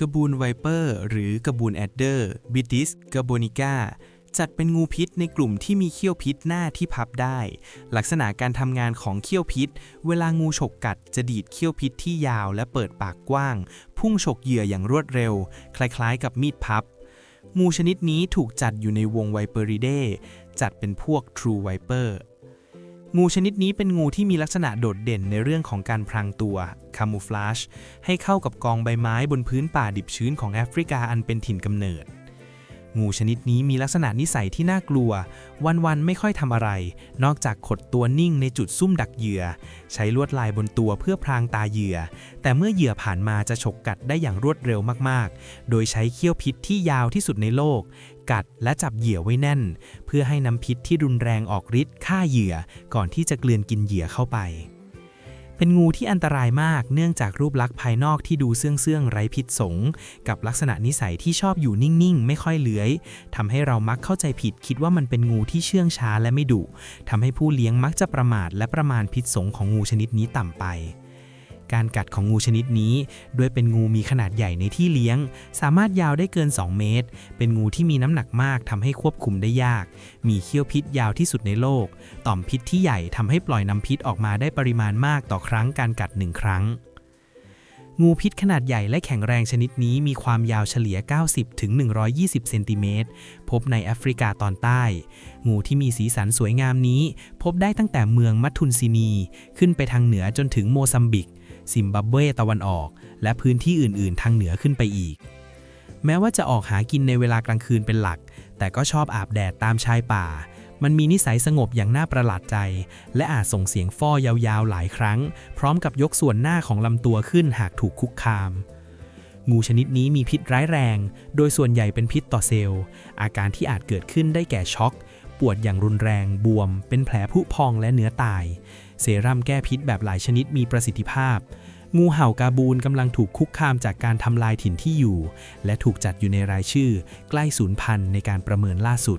กระบูนไวเปอร์หรือกระบูนแอดเดอร์บิติสก b โบนิก้าจัดเป็นงูพิษในกลุ่มที่มีเขี้ยวพิษหน้าที่พับได้ ลักษณะการทำงานของเขี้ยวพิษ เวลางูฉกกัดจะดีดเขี้ยวพิษที่ยาวและเปิดปากกว้าง พุ่งฉกเหยื่ออย่างรวดเร็ว คล้ายๆ กับมีดพับ งูชนิดนี้ถูกจัดอยู่ในวงไวเปอริเดจัดเป็นพวก True Viper งูชนิดนี้เป็นงูที่มีลักษณะโดดเด่นในเรื่องของการพรางตัว คามูฟลาช ให้เข้ากับกองใบไม้บนพื้นป่าดิบชื้นของแอฟริกาอันเป็นถิ่นกำเนิด งูชนิดนี้มีลักษณะนิสัยที่น่ากลัว วันๆไม่ค่อยทำอะไร นอกจากขดตัวนิ่งในจุดซุ่มดักเหยื่อ ใช้ลวดลายบนตัวเพื่อพรางตาเหยื่อ แต่เมื่อเหยื่อผ่านมาจะฉกกัดได้อย่างรวดเร็วมากๆ โดยใช้เขี้ยวพิษที่ยาวที่สุดในโลก กัดและจับเหยื่อไว้แน่น เพื่อให้น้ำพิษที่รุนแรงออกฤทธิ์ฆ่าเหยื่อ ก่อนที่จะกลืนกินเหยื่อเข้าไป เป็นงูที่อันตรายมากเนื่องจากรูปลักษณ์ภายนอกที่ดูเสื่องๆไร้พิษสง กับลักษณะนิสัยที่ชอบอยู่นิ่งๆ ไม่ค่อยเลื้อยทำให้เรามักเข้าใจผิดคิดว่ามันเป็นงูที่เชื่องช้าและไม่ดุทำให้ผู้เลี้ยงมักจะประมาทและประมาณพิษสงของงูชนิดนี้ต่ำไป การกัดของงูชนิดนี้ ด้วยเป็นงูมีขนาดใหญ่ในที่เลี้ยง สามารถยาวได้เกิน 2 เมตร เป็นงูที่มีน้ำหนักมากทำให้ควบคุมได้ยาก มีเขี้ยวพิษยาวที่สุดในโลก ต่อมพิษที่ใหญ่ทำให้ปล่อยน้ำพิษออกมาได้ปริมาณมากต่อครั้งการกัดหนึ่งครั้งงูพิษขนาดใหญ่และแข็งแรงชนิดนี้มีความยาวเฉลี่ย 90 ถึง 120 เซนติเมตร พบในแอฟริกาตอนใต้ งูที่มีสีสันสวยงามนี้ พบได้ตั้งแต่เมืองมัทุนซินี ขึ้นไปทางเหนือจนถึงโมซัมบิก ซิมบับเวตะวันออก และพื้นที่อื่น ๆ ทางเหนือขึ้นไปอีก แม้ว่าจะออกหากินในเวลากลางคืนเป็นหลัก แต่ก็ชอบอาบแดดตามชายป่า มันมีนิสัยสงบอย่างน่าประหลาดใจ และอาจส่งเสียงฟ้อยาวๆ หลายครั้ง พร้อมกับยกส่วนหน้าของลำตัวขึ้นหากถูกคุกคาม งูชนิดนี้มีพิษร้ายแรง โดยส่วนใหญ่เป็นพิษต่อเซลล์ อาการที่อาจเกิดขึ้นได้แก่ช็อก ปวดอย่างรุนแรง บวม เป็นแผลผุพองและเนื้อตาย เซรั่มแก้พิษแบบหลายชนิดมีประสิทธิภาพ งูเห่ากาบูนกำลังถูกคุกคามจากการทำลายถิ่นที่อยู่ และถูกจัดอยู่ในรายชื่อ ใกล้สูญพันธุ์ในการประเมินล่าสุด